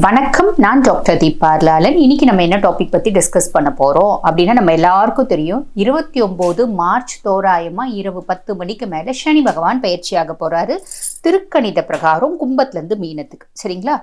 வணக்கம் நான் டாக்டர் தீபார்லாலன் இன்னைக்கு நம்ம என்ன டாபிக் பத்தி டிஸ்கஸ் பண்ண போறோம்? அப்படின்னா நம்ம எல்லாருக்கும் தெரியும் இருபத்தி ஒன்பது மார்ச் தோராயமா இரவு பத்து மணிக்கு மேல சனி பகவான் பயிற்சியாக போறாரு. திருக்கணித பிரகாரம் கும்பத்துல இருந்து மீனத்துக்கு. சரிங்களா?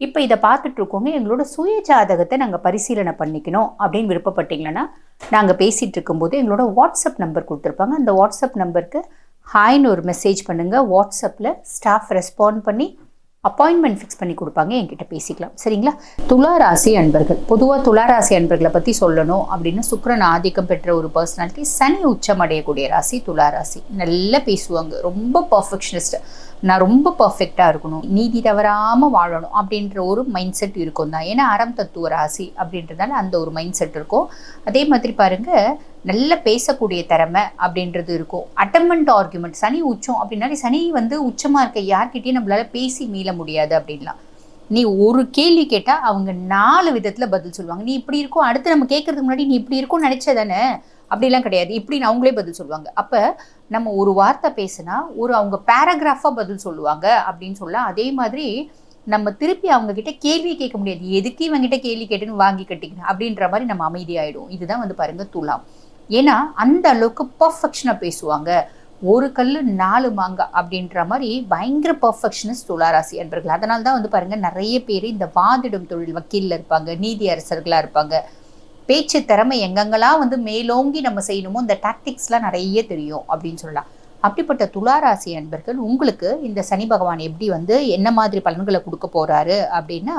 இப்போ இதை பார்த்துட்டு இருக்கோங்க எங்களோட சுய ஜாதகத்தை நாங்கள் பரிசீலனை பண்ணிக்கணும் அப்படின்னு விருப்பப்பட்டீங்கன்னா நாங்கள் பேசிகிட்டு இருக்கும்போது எங்களோட வாட்ஸ்அப் நம்பர் கொடுத்துருப்பாங்க. அந்த வாட்ஸ்அப் நம்பருக்கு ஹாய்னு ஒரு மெசேஜ் பண்ணுங்கள் வாட்ஸ்அப்பில் ஸ்டாஃப் ரெஸ்பாண்ட் பண்ணி அப்பாயின்மெண்ட் ஃபிக்ஸ் பண்ணி கொடுப்பாங்க என்கிட்ட பேசிக்கலாம். சரிங்களா? துலா ராசி அன்பர்கள். பொதுவாக துலா ராசி அன்பர்களை பற்றி சொல்லணும் அப்படின்னு சுக்கரன் ஆதிக்கம் பெற்ற ஒரு பர்சனாலிட்டி சனி உச்சம் அடையக்கூடிய ராசி துலா ராசி நல்லா பேசுவாங்க. ரொம்ப பர்ஃபெக்ஷனிஸ்ட் நான் ரொம்ப பர்ஃபெக்டாக இருக்கணும். நீதி தவறாமல் வாழணும் அப்படின்ற ஒரு மைண்ட் செட் இருக்கும் தான். ஏன்னா அறம் தத்துவ ராசி அப்படின்றதால அந்த ஒரு மைண்ட் செட் இருக்கும். அதே மாதிரி பாருங்கள் நல்ல பேசக்கூடிய திறமை அப்படின்றது இருக்கும். அட்டமெண்ட் ஆர்குமெண்ட் சனி உச்சம் அப்படின்னாலே சனி வந்து உச்சமாக இருக்க யார்கிட்டையும் நம்மளால பேசி மீள முடியாது அப்படின்லாம். நீ ஒரு கேள்வி கேட்டால் அவங்க நாலு விதத்தில் பதில் சொல்லுவாங்க. நீ இப்படி இருக்கும் அடுத்து நம்ம கேட்கறதுக்கு முன்னாடி நீ இப்படி இருக்கும் நினச்சதானே? அப்படிலாம் கிடையாது. இப்படின்னு அவங்களே பதில் சொல்லுவாங்க. அப்போ நம்ம ஒரு வார்த்தை பேசினா ஒரு அவங்க பேராகிராஃபாக பதில் சொல்லுவாங்க அப்படின்னு சொல்ல அதே மாதிரி நம்ம திருப்பி அவங்க கிட்ட கேள்வி கேட்க முடியாது. எதுக்கு இவங்ககிட்ட கேள்வி கேட்டுன்னு வாங்கி கட்டிக்கணும் அப்படின்ற மாதிரி நம்ம அமைதியாயிடும் இதுதான் வந்து பாருங்க துலாம். ஏன்னா அந்த அளவுக்கு பர்ஃபெக்ஷனாக பேசுவாங்க. ஒரு கல் நாலு மாங்காய் அப்படின்ற மாதிரி பயங்கர பர்ஃபெக்ஷனிஸ்ட் துளாராசி அன்பர்கள். அதனால தான் வந்து பாருங்கள் நிறைய பேர் இந்த வாதிடும் தொழில் வக்கீலில் இருப்பாங்க நீதி அரசர்களாக இருப்பாங்க. பேச்சு திறமை எங்கெங்கெல்லாம் வந்து மேலோங்கி நம்ம செய்யணுமோ இந்த டாக்டிக்ஸ்லாம் நிறைய தெரியும் அப்படின்னு சொல்லலாம். அப்படிப்பட்ட துளாராசி அன்பர்கள் உங்களுக்கு இந்த சனி பகவான் எப்படி வந்து என்ன மாதிரி பலன்களை கொடுக்க போகிறாரு அப்படின்னா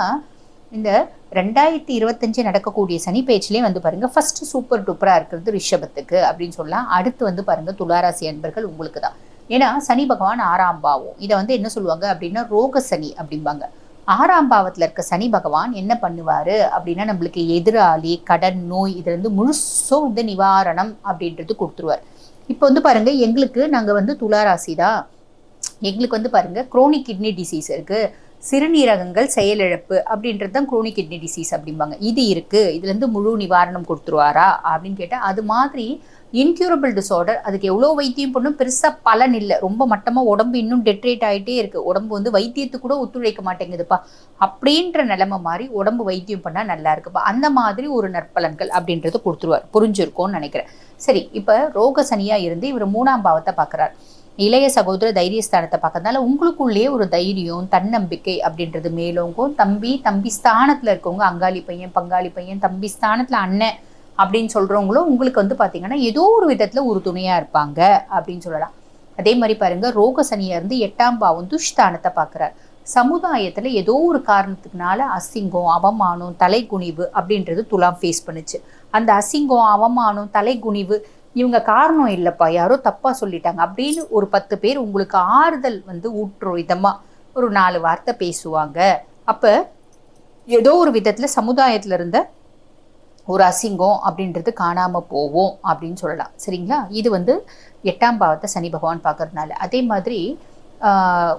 இந்த ரெண்டாயிரத்தி இருபத்தஞ்சு நடக்கக்கூடிய சனி பேச்சிலே வந்து பாருங்க ஃபர்ஸ்ட் சூப்பர் டூப்பராக இருக்கிறது ரிஷபத்துக்கு அப்படின்னு சொல்லலாம். அடுத்து வந்து பாருங்க துளாராசி அன்பர்கள் உங்களுக்கு தான். ஏன்னா சனி பகவான் ஆறாம் பாவம். இதை வந்து என்ன சொல்லுவாங்க அப்படின்னா ரோக சனி அப்படிம்பாங்க. ஆறாம் பாவத்தில் இருக்க சனி பகவான் என்ன பண்ணுவார் அப்படின்னா நம்மளுக்கு எதிராளி கடன் நோய் இதுல இருந்து முழுசும் வந்து நிவாரணம் அப்படின்றது கொடுத்துருவார். இப்போ வந்து பாருங்க எங்களுக்கு நாங்கள் வந்து துளாராசி தான். எங்களுக்கு வந்து பாருங்க குரோனிக் கிட்னி டிசீஸ் இருக்கு. சிறுநீரகங்கள் செயலிழப்பு அப்படின்றது தான் குரோனிக் கிட்னி டிசீஸ் அப்படிம்பாங்க. இது இருக்குது இதுலேருந்து முழு நிவாரணம் கொடுத்துருவாரா அப்படின்னு கேட்டால் அது மாதிரி இன்க்யூரபிள் டிசார்டர் அதுக்கு எவ்வளோ வைத்தியம் பண்ணும் பெருசாக பலன் இல்லை. ரொம்ப மட்டமாக உடம்பு இன்னும் டெட்ரேட் ஆகிட்டே இருக்குது உடம்பு வந்து வைத்தியத்துக்கு கூட ஒத்துழைக்க மாட்டேங்குதுப்பா. அப்படின்ற நிலைமை மாதிரி உடம்பு வைத்தியம் பண்ணால் நல்லா இருக்குப்பா. அந்த மாதிரி ஒரு நற்பலன்கள் அப்படின்றது கொடுத்துருவார். புரிஞ்சிருக்கோன்னு நினைக்கிறேன். சரி இப்போ ரோக சனியாக இருந்து இவர் மூணாம் பாவத்தை பார்க்குறாரு. இளைய சகோதர தைரியஸ்தானத்தை பார்க்கறதுனால உங்களுக்குள்ளேயே ஒரு தைரியம் தன்னம்பிக்கை அப்படின்றது மேலோங்கும். தம்பி தம்பி ஸ்தானத்தில் இருக்கவங்க அங்காளி பையன் பங்காளி பையன் தம்பி ஸ்தானத்தில் அண்ணன் அப்படின்னு சொல்கிறவங்களும் உங்களுக்கு வந்து பார்த்தீங்கன்னா ஏதோ ஒரு விதத்தில் ஒரு துணையாக இருப்பாங்க அப்படின்னு சொல்லலாம். அதே மாதிரி பாருங்க ரோக இருந்து எட்டாம் பாவம் துஷ்தானத்தை பார்க்குறார். சமுதாயத்தில் ஏதோ ஒரு காரணத்துக்குனால அசிங்கம் அவமானம் தலைகுனிவு அப்படின்றது துலாம் ஃபேஸ் பண்ணுச்சு. அந்த அசிங்கம் அவமானம் தலைகுனிவு இவங்க காரணம் இல்லைப்பா யாரோ தப்பாக சொல்லிட்டாங்க அப்படின்னு ஒரு பத்து பேர் உங்களுக்கு ஆறுதல் வந்து ஊற்று விதமாக ஒரு நாலு வார்த்தை பேசுவாங்க. அப்போ ஏதோ ஒரு விதத்தில் சமுதாயத்தில் இருந்த ஒரு அசிங்கம் அப்படின்றது காணாமல் போவோம் அப்படின்னு சொல்லலாம். சரிங்களா? இது வந்து எட்டாம் பாவத்தை சனி பகவான் பார்க்கறதுனால. அதே மாதிரி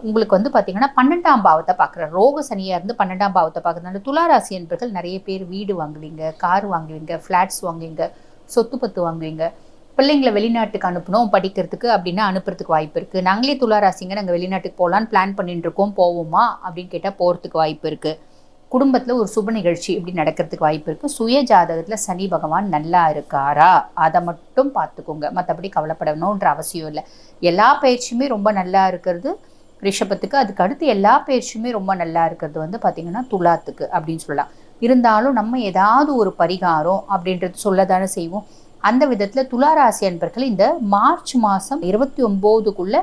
உங்களுக்கு வந்து பார்த்தீங்கன்னா பன்னெண்டாம் பாவத்தை பார்க்குற ரோக சனியாக இருந்து பன்னெண்டாம் பாவத்தை பார்க்குறதுனால துளாராசி என்பர்கள் நிறைய பேர் வீடு வாங்குவீங்க கார் வாங்குவீங்க ஃப்ளாட்ஸ் வாங்குவீங்க சொத்து பத்து வாங்குவீங்க. பிள்ளைங்களை வெளிநாட்டுக்கு அனுப்பணும் படிக்கிறதுக்கு அப்படின்னா அனுப்புறதுக்கு வாய்ப்பு இருக்குது நாங்களே துளாராசிங்க நாங்கள் வெளிநாட்டுக்கு போகலான்னு பிளான் பண்ணிட்டு இருக்கோம் போவோமா அப்படின்னு கேட்டால் போகிறதுக்கு வாய்ப்பு இருக்குது குடும்பத்தில் ஒரு சுப நிகழ்ச்சி இப்படி நடக்கிறதுக்கு வாய்ப்பு இருக்குது சுய ஜாதகத்தில் சனி பகவான் நல்லா இருக்காரா? அதை மட்டும் பார்த்துக்கோங்க. மற்றபடி கவலைப்படணுன்ற அவசியம் இல்லை. எல்லா பயிற்சியுமே ரொம்ப நல்லா இருக்கிறது. ரிஷபத்துக்கு அதுக்கு அடுத்து எல்லா பயிற்சியுமே ரொம்ப நல்லா இருக்கிறது வந்து பார்த்திங்கன்னா துலாத்துக்கு அப்படின்னு சொல்லலாம். இருந்தாலும் நம்ம ஏதாவது ஒரு பரிகாரம் அப்படின்றது சொல்ல தானே செய்வோம். அந்த விதத்தில் துளாராசி அன்பர்கள் இந்த மார்ச் மாதம் இருபத்தி ஒம்போதுக்குள்ளே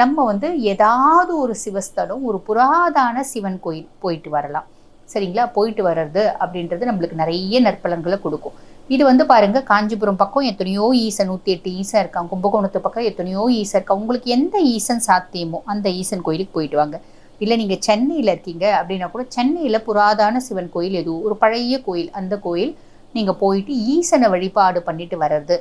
நம்ம வந்து ஏதாவது ஒரு சிவஸ்தலம் ஒரு புராதான சிவன் கோயில் போயிட்டு வரலாம். சரிங்களா? போயிட்டு வர்றது அப்படின்றது நம்மளுக்கு நிறைய நற்பலன்களை கொடுக்கும். இது வந்து பாருங்கள் காஞ்சிபுரம் பக்கம் எத்தனையோ ஈசன் நூற்றி எட்டு ஈசன் இருக்காங்க. கும்பகோணத்து பக்கம் எத்தனையோ ஈசன் இருக்கா? உங்களுக்கு எந்த ஈசன் சாத்தியமோ அந்த ஈசன் கோயிலுக்கு போயிட்டு வாங்க. இல்லை நீங்கள் சென்னையில் இருக்கீங்க அப்படின்னா கூட சென்னையில் புராதான சிவன் கோயில் எதுவும் ஒரு பழைய கோயில் அந்த கோயில் நீங்கள் போயிட்டு ஈசனை வழிபாடு பண்ணிட்டு வர்றது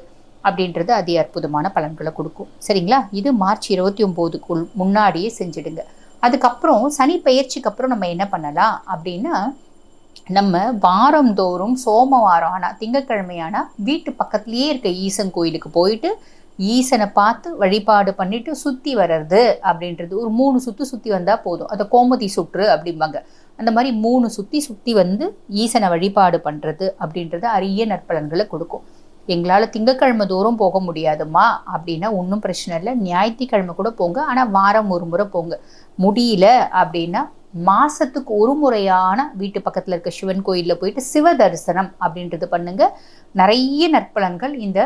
அப்படின்றது அதி அற்புதமான பலன்களை கொடுக்கும். சரிங்களா? இது மார்ச் இருபத்தி ஒம்போதுக்குள் முன்னாடியே செஞ்சுடுங்க. அதுக்கப்புறம் சனி பயிற்சிக்கு அப்புறம் நம்ம என்ன பண்ணலாம் அப்படின்னா நம்ம வாரந்தோறும் சோமவாரம் ஆனால் திங்கக்கிழமையானா வீட்டு பக்கத்துலேயே இருக்க ஈசன் கோயிலுக்கு போயிட்டு ஈசனை பார்த்து வழிபாடு பண்ணிட்டு சுற்றி வர்றது அப்படின்றது. ஒரு மூணு சுற்று சுற்றி வந்தால் போதும். அதை கோமதி சுற்று அப்படிம்பாங்க. அந்த மாதிரி மூணு சுற்றி சுற்றி வந்து ஈசனை வழிபாடு பண்ணுறது அப்படின்றது அரிய நற்பலன்களை கொடுக்கும். எங்களால் திங்கக்கிழமை தோறும் போக முடியாதுமா அப்படின்னா ஒன்றும் பிரச்சனை இல்லை. ஞாயிற்றுக்கிழமை கூட போங்க. ஆனால் வாரம் ஒரு முறை போங்க. முடியல அப்படின்னா மாதத்துக்கு ஒரு முறையான வீட்டு பக்கத்தில் இருக்க சிவன் கோயிலில் போயிட்டு சிவ தரிசனம் அப்படின்றது பண்ணுங்க. நிறைய நற்பலன்கள் இந்த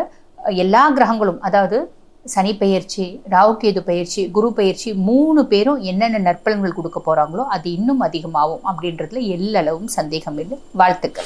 எல்லா கிரகங்களும் அதாவது சனி பயிற்சி ராவுகேது பயிற்சி குரு பயிற்சி மூணு பேரும் என்னென்ன நற்பலன்கள் கொடுக்க போகிறாங்களோ அது இன்னும் அதிகமாகும் அப்படின்றதுல எல்லளவும் சந்தேகம் இல்லை. வாழ்த்துக்கள்.